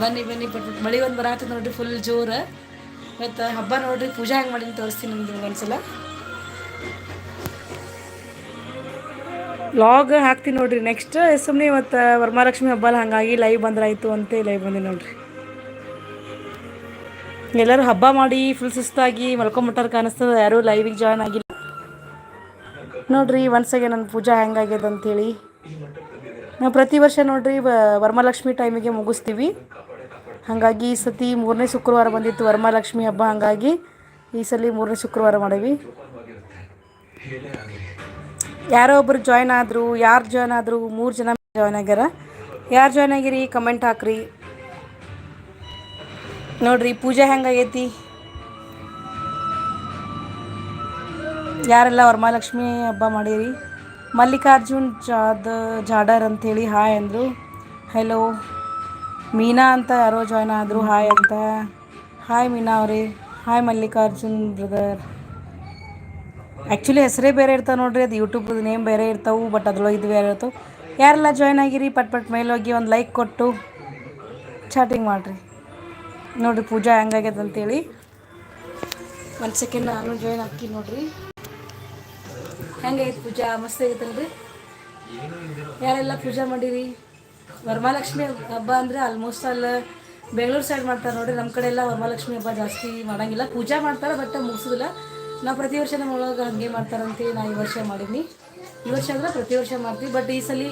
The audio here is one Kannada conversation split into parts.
ಬನ್ನಿ ಬನ್ನಿ ಬಟ್ ಮಳೆ ಒಂದು ಬರಾತ ನೋಡ್ರಿ ಫುಲ್ ಜೋರು. ಮತ್ತು ಹಬ್ಬ ನೋಡ್ರಿ, ಪೂಜಾ ಹೆಂಗೆ ಮಾಡಿ ತೋರಿಸ್ತೀನಿ ನಿಮ್ಗೆ ಒಂದ್ಸಲ. ಲಾಗ್ ಹಾಕ್ತೀನಿ ನೋಡ್ರಿ ನೆಕ್ಸ್ಟ್ ಸುಮ್ಮನೆ ಇವತ್ತು ವರಮಹಾಲಕ್ಷ್ಮಿ ಹಬ್ಬ ಹಂಗಾಗಿ ಲೈವ್ ಬಂದ್ರಾಯ್ತು ಅಂತ ಲೈವ್ ಬಂದಿ ನೋಡ್ರಿ. ಎಲ್ಲರೂ ಹಬ್ಬ ಮಾಡಿ ಫುಲ್ ಸುಸ್ತಾಗಿ ಮಲ್ಕೊಂಬಿಟ್ಟಾರ ಕಾಣಿಸ್ತದ, ಯಾರೂ ಲೈವಿಗೆ ಜಾಯ್ನ್ ಆಗಿಲ್ಲ. ನೋಡ್ರಿ ಒನ್ಸಗೆ ನನ್ನ ಪೂಜಾ ಹೆಂಗಾಗ್ಯದ ಅಂಥೇಳಿ ನಾವು ಪ್ರತಿ ವರ್ಷ ನೋಡ್ರಿ ವರ್ಮಲಕ್ಷ್ಮಿ ವರಮಹಾಲಕ್ಷ್ಮಿ ಟೈಮಿಗೆ ಮುಗಿಸ್ತೀವಿ. ಹಾಗಾಗಿ ಈ ಸತಿ ಮೂರನೇ ಶುಕ್ರವಾರ ಬಂದಿತ್ತು ವರಮಹಾಲಕ್ಷ್ಮಿ ಹಬ್ಬ, ಹಾಗಾಗಿ ಈ ಸಲ ಮೂರನೇ ಶುಕ್ರವಾರ ಮಾಡೀವಿ. ಯಾರೋ ಒಬ್ರು ಜಾಯ್ನ್ ಆದರು, ಯಾರು ಜಾಯ್ನ್ ಆದರು, ಮೂರು ಜನ ಜಾಯ್ನ್ ಆಗ್ಯಾರ. ಯಾರು ಜಾಯ್ನ್ ಆಗಿರಿ? ಕಮೆಂಟ್ ಹಾಕ್ರಿ. ನೋಡ್ರಿ, ಪೂಜೆ ಹೆಂಗಾಗೈತಿ ಯಾರೆಲ್ಲ ವರಮಹಾಲಕ್ಷ್ಮಿ ಹಬ್ಬ ಮಾಡಿರಿ? ಮಲ್ಲಿಕಾರ್ಜುನ್ ಜಾದ ಜಾಡರ್ ಅಂಥೇಳಿ ಹಾಯ್ ಅಂದರು. ಹೆಲೋ ಮೀನಾ ಅಂತ ಯಾರೋ ಜಾಯ್ನ್ ಆದರು, ಹಾಯ್ ಅಂತ. ಹಾಯ್ ಮೀನಾ ಅವರೇ. ಹಾಯ್ ಮಲ್ಲಿಕಾರ್ಜುನ್ ಬ್ರದರ್ ಆ್ಯಕ್ಚುಲಿ ಹೆಸರೇ ಬೇರೆ ಇರ್ತಾವೆ ನೋಡ್ರಿ, ಅದು ಯೂಟ್ಯೂಬ್ ನೇಮ್ ಬೇರೆ ಇರ್ತಾವೆ ಬಟ್ ಅದ್ರೊಳಗೆ ಇದು ಬೇರೆ ಇರ್ತಾವೆ. ಯಾರೆಲ್ಲ ಜಾಯ್ನ್ ಆಗಿರಿ, ಪಟ್ ಪಟ್ ಮೇಲೋಗಿ ಒಂದು ಲೈಕ್ ಕೊಟ್ಟು ಚಾಟಿಂಗ್ ಮಾಡಿರಿ. ನೋಡಿರಿ ಪೂಜಾ ಹೆಂಗಾಗ್ಯದಂತೇಳಿ ಒಂದು ಸೆಕೆಂಡ್ ನಾನು ಜಾಯ್ನ್ ಆಗ್ತೀನಿ ನೋಡ್ರಿ. ಹೆಂಗೈತೆ ಪೂಜಾ? ಮಸ್ತ್ ಆಗೈತಲ್ರಿ ಯಾರೆಲ್ಲ ಪೂಜಾ ಮಾಡಿರಿ? ವರಮಹಾಲಕ್ಷ್ಮಿ ಹಬ್ಬ ಅಂದರೆ ಆಲ್ಮೋಸ್ಟ್ ಆಲ್ ಬೆಂಗಳೂರು ಸೈಡ್ ಮಾಡ್ತಾರೆ ನೋಡ್ರಿ ನಮ್ಮ ಕಡೆ ಎಲ್ಲ ವರಮಹಾಲಕ್ಷ್ಮಿ ಹಬ್ಬ ಜಾಸ್ತಿ ಮಾಡಂಗಿಲ್ಲ. ಪೂಜಾ ಮಾಡ್ತಾರೆ ಬಟ್ ಮುಗಿಸೋದಿಲ್ಲ. ನಾವು ಪ್ರತಿ ವರ್ಷ ನಮ್ಮ ಒಳಗೆ ಹಾಗೆ ಮಾಡ್ತಾರಂತೆ, ನಾ ಈ ವರ್ಷ ಮಾಡೀನಿ. ಈ ವರ್ಷ ಅಂದ್ರೆ ಪ್ರತಿ ವರ್ಷ ಮಾಡ್ತೀವಿ ಬಟ್ ಈ ಸಲ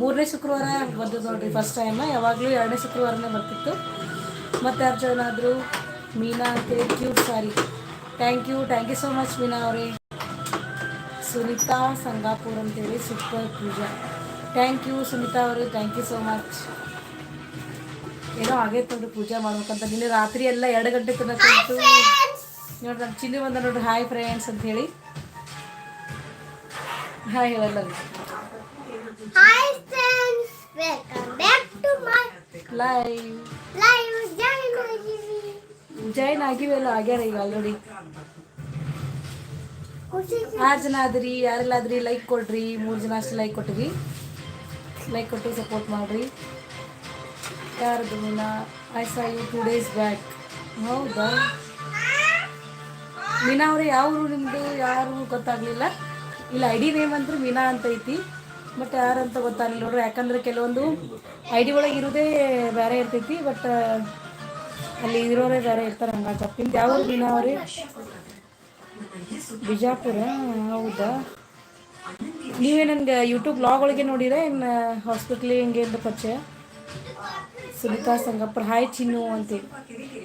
ಮೂರನೇ ಶುಕ್ರವಾರ ಬಂದದ್ದು ನೋಡ್ರಿ ಫಸ್ಟ್ ಟೈಮ್ ಯಾವಾಗಲೂ ಎರಡನೇ ಶುಕ್ರವಾರನೇ ಬರ್ತಿತ್ತು. ಮತ್ತು ಯಾರು ಜನ ಆದರು? ಮೀನಾ ಅಂತೇಳಿ cute sorry thank you thank you so much Meena ಅವರೇ. ಸುನಿತಾ ಸಂಗಾಪುರ್ ಅಂತೇಳಿ super Pooja. Thank you Sunita ಅವರು ಥ್ಯಾಂಕ್ ಯು ಸೋ ಮಚ್ ಏನೋ ಆಗೈತೆ ನೋಡ್ರಿ ಪೂಜೆ ಮಾಡ್ಬೇಕಂತ. ನಿನ್ನೆ ರಾತ್ರಿ ಎಲ್ಲ ಎರಡು ಗಂಟೆ ತನಕ ಇತ್ತು. ನೋಡ್ರಿ ನಮ್ಮ ಚಿನ್ನಿ ಬಂದ ನೋಡ್ರಿ ಹಾಯ್ ಫ್ರೆಂಡ್ಸ್ ಅಂತ ಹೇಳಿ ಹಾಯ್ my ಲೈವ್ ಆಗಿವೆಲ್ಲ ಆಗ್ಯಾರ ಈಗ ಆಲ್ರೆಡಿ ಆರು ಜನ ಆದ್ರಿ ಯಾರೆಲ್ಲ ಆದ್ರಿ ಲೈಕ್ ಕೊಡ್ರಿ, ಮೂರು ಜನ ಅಷ್ಟು ಲೈಕ್ ಕೊಟ್ಟಿರಿ. ಲೈಕ್ ಕೊಟ್ಟು ಸಪೋರ್ಟ್ ಮಾಡಿರಿ. ಯಾರದು Meena I saw you two days back ಹೌದಾ? ಮೀನಾ ಅವ್ರೆ, ಯಾವ ಊರು ನಿಮ್ಮದು ಯಾರು ಗೊತ್ತಾಗಲಿಲ್ಲ. ಇಲ್ಲ ಐ ಡಿ ನೇಮ್ ಅಂದ್ರೆ ಮೀನಾ ಅಂತ ಐತಿ. ಬಟ್ ಯಾರಂತ ಗೊತ್ತಾಗ್ಲಿಲ್ಲ ನೋಡ್ರಿ. ಯಾಕಂದ್ರೆ ಕೆಲವೊಂದು ಐ ಡಿ ಒಳಗೆ ಇರೋದೇ ಬೇರೆ ಇರ್ತೈತಿ. ಬಟ್ ಅಲ್ಲಿ ಇರೋರೇ ಬೇರೆ ಇರ್ತಾರೆ ಹಂಗಾಗಿ ನಿಮ್ದು ಯಾವ ಮೀನಾ ಅವ್ರಿ? ಬಿಜಾಪುರ? ಹೌದಾ? ನೀವೇ ನನಗೆ ಯೂಟ್ಯೂಬ್ ಬ್ಲಾಗ್ ಒಳಗೆ ನೋಡಿರ ಇನ್ನು ಹಾಸ್ಪಿಟ್ಲಿ ಹಿಂಗೆ ಅಂತ ಪರಿಚಯ. ಸುನಿತಾ ಸಂಗಪ್ಪರ್. ಹಾಯ್ ಚಿನ್ನು ಅಂತ.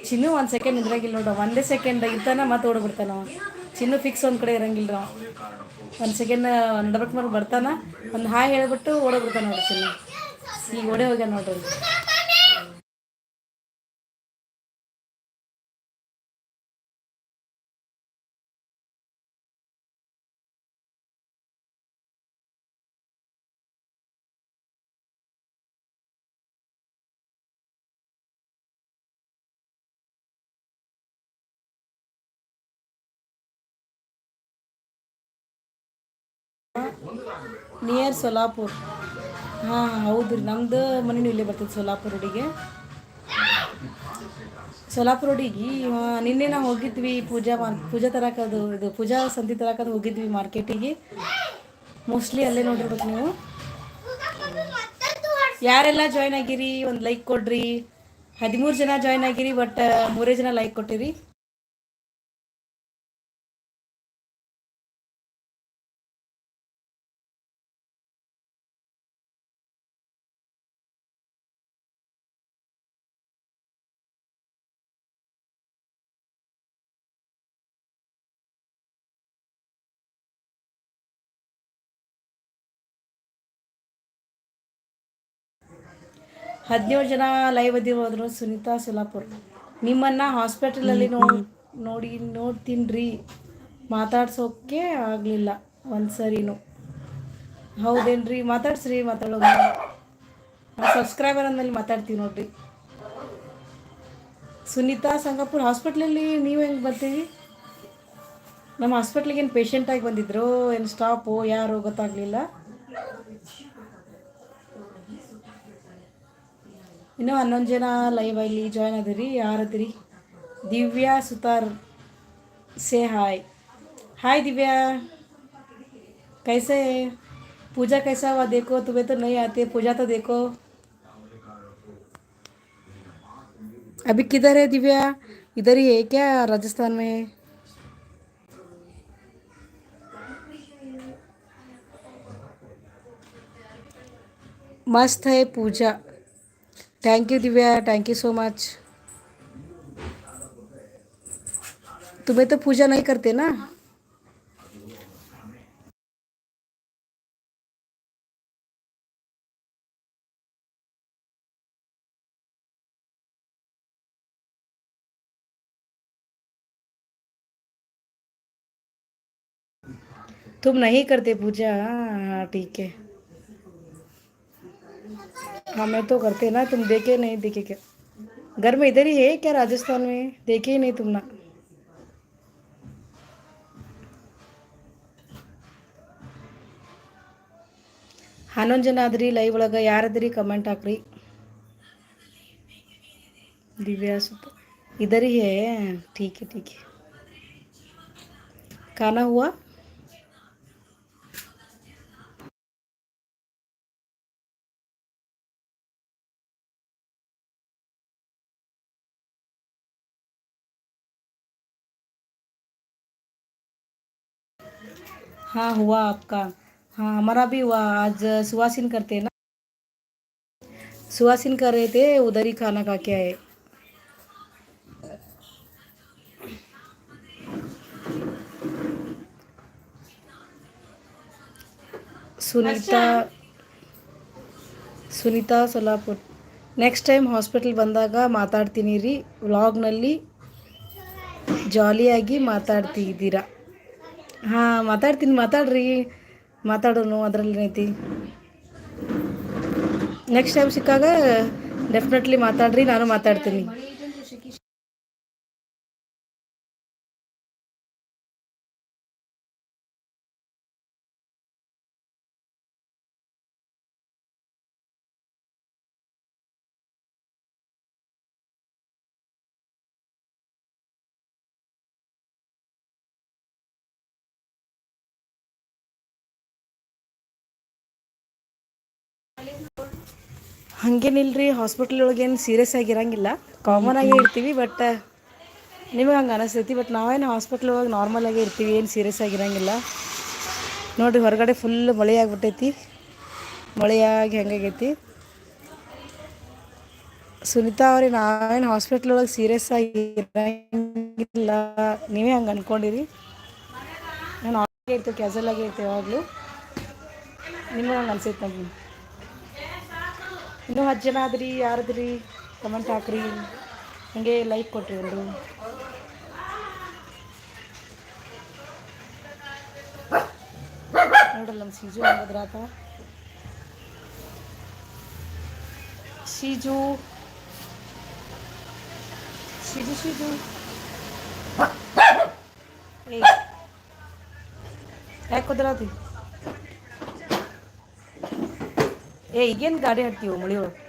ಚಿನ್ನು ಒಂದು ಸೆಕೆಂಡ್ ಇದ್ರಾಗಿಲ್ಲ ನೋಡ. ಒಂದೇ ಸೆಕೆಂಡ್ ಇರ್ತಾನೆ ಮತ್ತೆ ಓಡ್ಬಿಡ್ತಾನ ಚಿನ್ನು ಫಿಕ್ಸ್ ಒಂದು ಕಡೆ ಇರಂಗಿಲ್ಲ ಒಂದು ಸೆಕೆಂಡ್ ನಡ್ಬೇಕು ಮೇಲೆ ಬರ್ತಾನ. ಒಂದು ಹಾಯ್ ಹೇಳಿಬಿಟ್ಟು ಓಡೋಗ್ಬಿಡ್ತಾನ ನೋಡಿ ಚಿನ್ನು. ಈಗ ಓಡೇ ಹೋಗ್ಯಾನ ನೋಡ್ರಿ. ನಿಯರ್ ಸೊಲಾಪುರ್ ಹಾಂ ಹೌದು ರೀ ನಮ್ದು ಮನೇನು ಇಲ್ಲೇ ಬರ್ತದೆ ಸೋಲಾಪುರ್ ರೋಡಿಗೆ ಸೋಲಾಪುರ್ ರೋಡಿಗೆ ನಿನ್ನೆ ನಾವು ಹೋಗಿದ್ವಿ ಪೂಜಾ ಮಾರ್ ಪೂಜಾ ತರಕದು ಇದು ಪೂಜಾ ಸಂತಿ ತರಕದು ಹೋಗಿದ್ವಿ ಮಾರ್ಕೆಟಿಗೆ ಮೋಸ್ಟ್ಲಿ ಅಲ್ಲೇ ನೋಡಿರ್ಬೇಕು ನೀವು. ಯಾರೆಲ್ಲ ಜಾಯ್ನ್ ಆಗಿರಿ? ಒಂದು ಲೈಕ್ ಕೊಡ್ರಿ. ಹದಿಮೂರು ಜನ ಜಾಯ್ನ್ ಆಗಿರಿ ಬಟ್ ಮೂರೇ ಜನ ಲೈಕ್ ಕೊಟ್ಟಿರಿ. ಹದಿನೇಳು ಜನ ಲೈವ್ ಅದಿರೋದ್ರು ಸುನೀತಾ ಸೊಲಾಪುರ್ ನಿಮ್ಮನ್ನು ಹಾಸ್ಪಿಟಲಲ್ಲಿ ನೋ ನೋಡಿ ನೋಡ್ತೀನಿ ರೀ ಮಾತಾಡ್ಸೋಕ್ಕೆ ಆಗಲಿಲ್ಲ ಒಂದು ಸರಿನೂ ಹೌದೇನ್ರಿ? ಮಾತಾಡ್ಸ್ರಿ, ಮಾತಾಡೋದು. ಸಬ್ಸ್ಕ್ರೈಬರ್ ಅಂದಮೇಲೆ ಮಾತಾಡ್ತೀವಿ ನೋಡ್ರಿ. ಸುನೀತಾ ಸಂಗಾಪುರ್ ಹಾಸ್ಪಿಟ್ಲಲ್ಲಿ ನೀವು ಹೆಂಗೆ ಬರ್ತೀವಿ ನಮ್ಮ ಹಾಸ್ಪಿಟ್ಲಿಗೆ ಏನು ಪೇಷಂಟಾಗಿ ಬಂದಿದ್ರು, ಏನು ಸ್ಟಾಪು ಯಾರು ಗೊತ್ತಾಗಲಿಲ್ಲ. ಇನ್ನೂ ಹನ್ನೊಂದು ಜನ ಲೈವ್ ಅಲ್ಲಿ ಜಾಯ್ನ್ ಅದಿರಿ ಯಾರು ಅದಿರಿ Divya Sutar say hi hi Divya कैसे है पूजा कैसा हुआ देखो तुम्हें तो नहीं आती पूजा तो देखो अभी किधर है दिव्या इधर ही है क्या राजस्थान में मस्त है पूजा thank you Divya thank you so much तुम्हें तो पूजा नहीं करते ना? तुम नहीं करते पूजा? हाँ ठीक है। हाँ मैं तो करते ना तुम देखे नहीं देखे क्या घर में इधर ही है क्या राजस्थान में देखे ही नहीं तुम ना ಹನ್ನೊಂದು ಜನ ಆದ್ರಿ ಲೈವ್ ಒಳಗೆ ಯಾರದ್ರಿ ಕಮೆಂಟ್ ಹಾಕ್ರಿ दिव्या सुत इधर ही है ठीक है ठीक है खाना हुआ हाँ हुआ आपका हाँ हमारा भी हुआ आज सुहासिन करते हैं ना सुहासिन कर रहे थे उधर ही खाना खा के आए Sunita Sunita Solapur next time hospital ಬಂದಾಗ ಮಾತಾಡ್ತೀನಿ ರೀ ವ್ಲಾಗ್ನಲ್ಲಿ ಜಾಲಿಯಾಗಿ ಮಾತಾಡ್ತಿದ್ದೀರಾ ಹಾಂ ಮಾತಾಡ್ತೀನಿ ಮಾತಾಡ್ರಿ. ಮಾತಾಡೋನು ಅದರಲ್ಲಿ ಏನೈತಿ ನೆಕ್ಸ್ಟ್ ಟೈಮ್ ಸಿಕ್ಕಾಗ ಡೆಫಿನೆಟ್ಲಿ ಮಾತಾಡ್ರಿ ನಾನು ಮಾತಾಡ್ತೀನಿ. ಹಂಗೇನಿಲ್ರಿ ಹಾಸ್ಪಿಟ್ಲ್ ಒಳಗೆ ಏನು ಸೀರಿಯಸ್ ಆಗಿರಂಗಿಲ್ಲ ಕಾಮನ್ ಆಗೇ ಇರ್ತೀವಿ ಬಟ್ ನಿಮಗೆ ಹಂಗೆ ಅನಿಸ್ತೈತಿ ಬಟ್ ನಾವೇನು ಹಾಸ್ಪಿಟ್ಲ್ ಒಳಗೆ ನಾರ್ಮಲ್ ಆಗೇ ಇರ್ತೀವಿ, ಏನು ಸೀರಿಯಸ್ ಆಗಿರಂಗಿಲ್ಲ ನೋಡಿರಿ, ಹೊರಗಡೆ ಫುಲ್ ಮಳೆ ಆಗಿಬಿಟ್ಟೈತಿ. ಮಳೆಯಾಗಿ ಹೆಂಗಾಗೈತಿ. ಸುನೀತಾ ಅವ್ರಿ, ನಾವೇನು ಹಾಸ್ಪಿಟ್ಲ್ ಒಳಗೆ ಸೀರಿಯಸ್ ಆಗಿರಂಗಿಲ್ಲ ನೀವೇ ಹಂಗೆ ಅಂದ್ಕೊಂಡಿರಿ ನಾನು ಆಗೇ ಇರ್ತೀವಿ ಕ್ಯಾಸಲ್ ಆಗೇ ಇರ್ತೀವಿ ಯಾವಾಗಲೂ. ನಿಮಗೆ ಹಂಗೆ ಅನಿಸೈತೆ ನಮ್ಗೆ ಇನ್ನೂ ಹತ್ತು ಜನ ಆದ್ರಿ ಯಾರದ್ರಿ? ಕಮೆಂಟ್ ಹಾಕ್ರಿ. ಹಂಗೆ ಲೈಕ್ ಕೊಟ್ರಿ ಒಂದು ನೋಡಲ್ಲ ನಮ್ಮ ಸೀಜು ಹಂಗದ್ರಾತ ಸೀಜು. ಸೀಜು ಸೀಜು. ಏ ಯಾಕೆ ಕುದ್ರಾತಿ ಏ ಈಗೇನು ಗಾಡಿ ಹಾಡ್ತೀವಿ ಮಳಿ ಒಳಗೆ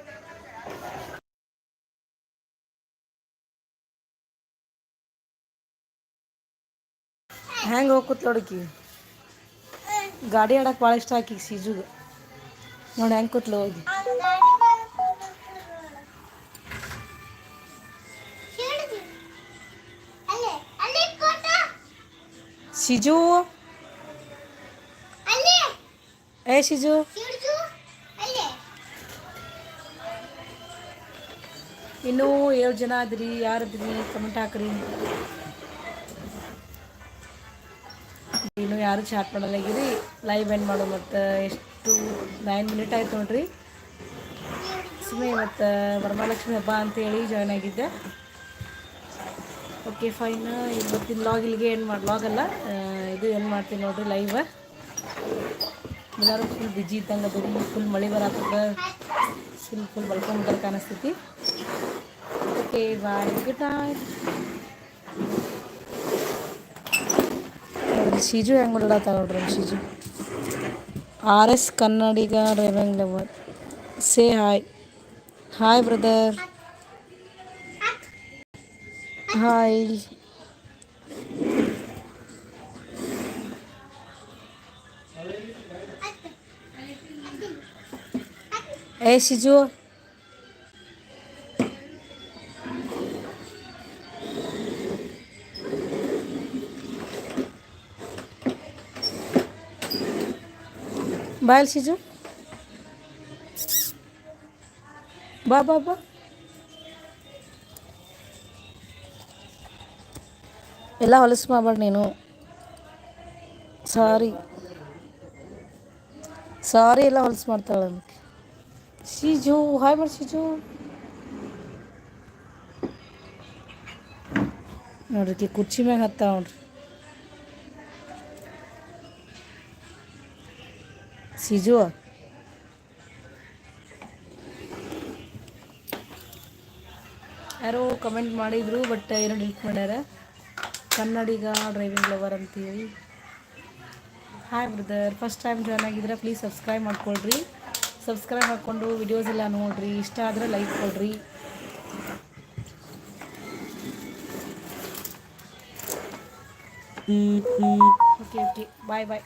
ಹೆಂಗೆ ಹೋಗ್ಕೊತ್ ನೋಡಕಿ ಗಾಡಿ ಆಡಕ್ಕೆ ಭಾಳ ಇಷ್ಟ ಆಕಿ ಸೀಜುಗೆ. ನೋಡಿ ಹೆಂಗೆ ಕೂತ್ಲು ಹೋಗಿ. ಸಿಜು? ಏ ಸಿಜು? ಇನ್ನೂ ಏಳು ಜನ ಆದ್ರಿ ಯಾರದ್ರಿ ಕಮೆಂಟ್ ಹಾಕ್ರಿ. ಇನ್ನು ಯಾರು ಚಾಟ್ ಮಾಡಲಾಗಿರಿ ಲೈವ್ ಎಂಡ್ ಮಾಡೋ ಮತ್ತು ಎಷ್ಟು ನೈನ್ ಮಿನಿಟ್ ಆಯ್ತು ನೋಡ್ರಿ. ಸುಮ್ಮನೆ ಮತ್ತು ವರಮಹಾಲಕ್ಷ್ಮಿ ಹಬ್ಬ ಅಂತೇಳಿ ಜಾಯ್ನ್ ಆಗಿದ್ದೆ. ಓಕೆ ಫೈನ್ ಇವತ್ತಿನ ಲಾಗ್ ಇಲ್ಲಿಗೆ ಏನು ಮಾಡಿ ಲಾಗ್ ಅಲ್ಲ ಇದು ಏನು ಮಾಡ್ತೀನಿ ನೋಡ್ರಿ ಲೈವ್ ಎಲ್ಲರೂ ಫುಲ್ ಬಿಜಿ ಇದ್ದಂಗೆ ಅದು ಫುಲ್ ಮಳೆ ಬರತ್ತದ ಫುಲ್ ಫುಲ್ ಬಳ್ಕೊಂಡು ಕಾಣಿಸ್ತೈತಿ. ಓಕೆ ಬಾಯ್ ಗುಡ್ ನೈಟ್ ನೋಡ್ರಿ ಶೀಜು ಹೆಂಗೆ ಮಾಡತ್ತ ನೋಡ್ರಿ Shiju R S Kannadiga revenge lover say hi hi brother hi ಏ ಶಿಜು ಬಾಯಲ್ ಶಿಜು ಬಾ ಬಾ ಬಾ ಎಲ್ಲ ಹೊಲಸು ಮಾಡಬೇಡ ನೀನು ಸಾರಿ ಸಾರಿ ಎಲ್ಲ ಹೊಲಸು ಮಾಡ್ತಾಳೆ ಅದಕ್ಕೆ ಶಿಜು ಹಾಯ್ ಮಾಡಿ ಶಿಜು ನೋಡ್ರಿ ಈಕಿ ಕುರ್ಚಿ ಮ್ಯಾಗ ಹತ್ತ ನೋಡ್ರಿ ಸಿಜು. ಯಾರೋ ಕಮೆಂಟ್ ಮಾಡಿದ್ರು ಬಟ್ ಏನೋ ಡಿಲೀಟ್ ಮಾಡ್ಯಾರ. ಕನ್ನಡಿಗ ಡ್ರೈವಿಂಗ್ ಲವರ್ ಅಂತೀವಿ. Hi brother first time join ಆಗಿದ್ರೆ ಪ್ಲೀಸ್ ಸಬ್ಸ್ಕ್ರೈಬ್ ಮಾಡ್ಕೊಳ್ರಿ. ಸಬ್ಸ್ಕ್ರೈಬ್ ಮಾಡಿಕೊಂಡು ವಿಡಿಯೋಸ್ ಎಲ್ಲ ನೋಡಿರಿ. ಇಷ್ಟ ಆದರೆ ಲೈಕ್ ಕೊಡ್ರಿ. ಓಕೆ ಓಕೆ ಬಾಯ್ ಬಾಯ್